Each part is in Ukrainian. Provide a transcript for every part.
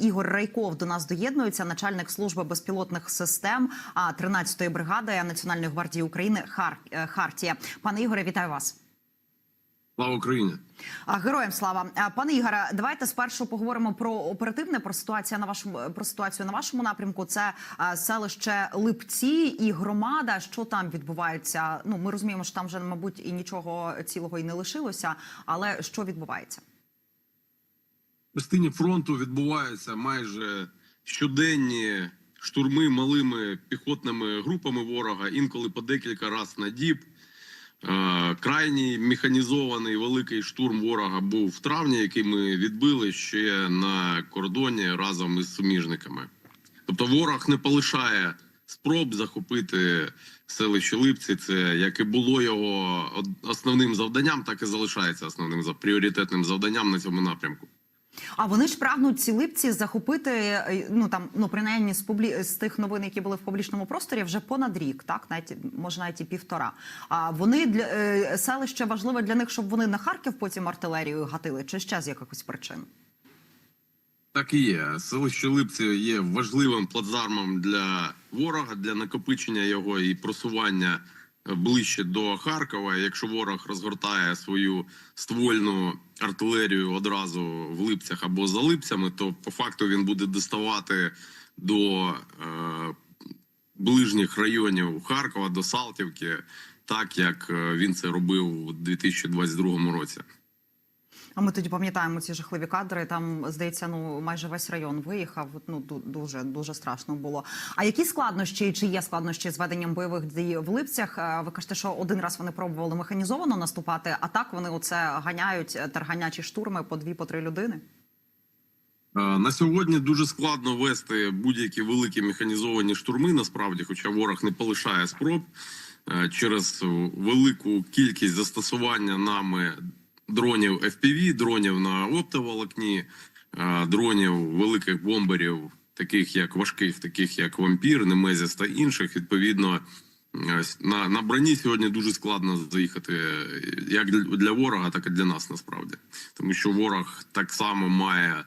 Ігор Райков до нас доєднується, начальник служби безпілотних систем а, 13-ї бригади Національної гвардії України Хар... е, Хартія. Пане Ігоре, вітаю вас. Слава Україні! Героям слава пане Ігоре, давайте спершу поговоримо про оперативне про ситуацію на вашому про ситуацію на вашому напрямку. Це селище Липці і громада. Що там відбувається? Ну ми розуміємо, що там вже мабуть і нічого цілого і не лишилося. Але що відбувається? Частині фронту відбуваються майже щоденні штурми малими піхотними групами ворога, інколи по декілька разів на діб. Е, Крайній механізований великий штурм ворога був в травні, який ми відбили ще на кордоні разом із суміжниками. Тобто, ворог не полишає спроб захопити селище Липці. Це як і було його основним завданням, так і залишається основним пріоритетним завданням на цьому напрямку. А вони ж прагнуть ці липці захопити. е, Ну там ну принаймні з публі з тих новин, які були в публічному просторі, вже понад рік, так навіть може навіть і півтора. А вони для е, селище важливе для них, щоб вони на Харків потім артилерію гатили, чи ще з якихось причин? Так і є. Селище Липці є важливим плацдармом для ворога для накопичення його і просування ближче до Харкова. Якщо ворог розгортає свою ствольну артилерію одразу в липцях або за липцями, то по факту він буде доставати до е, ближніх районів Харкова, до Салтівки, так як е, він це робив у 2022 році. А ми тоді пам'ятаємо ці жахливі кадри. Там здається, ну майже весь район виїхав. Ну дуже дуже страшно було. А які складнощі чи є складнощі з веденням бойових дій в липцях? Ви кажете, що один раз вони пробували механізовано наступати, а так вони оце ганяють е, терганячі штурми по дві по три людини. Е, На сьогодні дуже складно вести будь-які великі механізовані штурми. Насправді, хоча ворог не полишає спроб е, через велику кількість застосування нами дронів FPV, дронів на оптоволокні, е, дронів великих бомберів, таких як важких, таких як вампір, Немезіс та інших. Відповідно, е, на, на броні сьогодні дуже складно заїхати е, як для, ворога, так і для нас насправді, тому що ворог так само має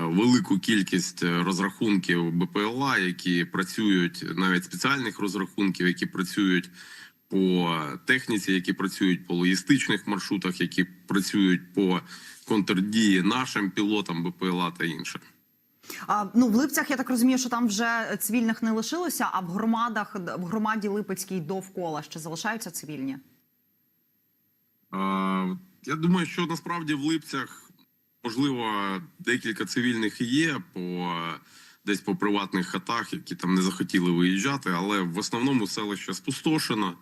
велику кількість розрахунків БПЛА, які працюють навіть спеціальних розрахунків, які працюють по техніці, які працюють по логістичних маршрутах, які працюють по контрдії нашим пілотам БПЛА та інше. А, ну в липцях я так розумію, що там вже цивільних не лишилося. А в громадах в громаді Липецькій довкола ще залишаються цивільні. Е, Я думаю, що насправді в Липцях можливо декілька цивільних і є по десь по приватних хатах, які там не захотіли виїжджати, але в основному селище спустошено.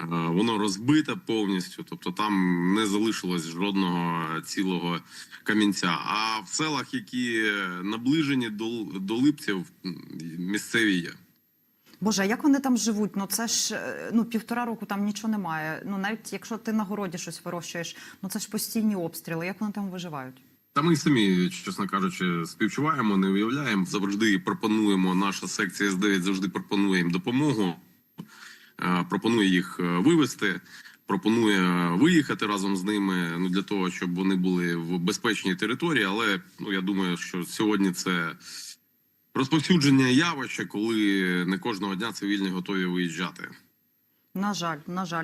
е, Воно розбите повністю, тобто там не залишилось жодного цілого камінця. А в селах, які наближені до, до липців, місцеві є. Боже, як вони там живуть? Ну це ж е, ну півтора року там нічого немає. Ну навіть якщо ти на городі щось вирощуєш, ну це ж постійні обстріли. Як вони там виживають? Та ми самі, чесно кажучи, співчуваємо, не уявляємо. Завжди пропонуємо. Наша секція С9 завжди пропонує їм допомогу, е, пропонує їх е, вивезти, пропонує виїхати разом з ними. Ну для того, щоб вони були в безпечній території. Але ну я думаю, що сьогодні це розповсюдження явища, коли не кожного дня цивільні готові виїжджати. На жаль, на жаль.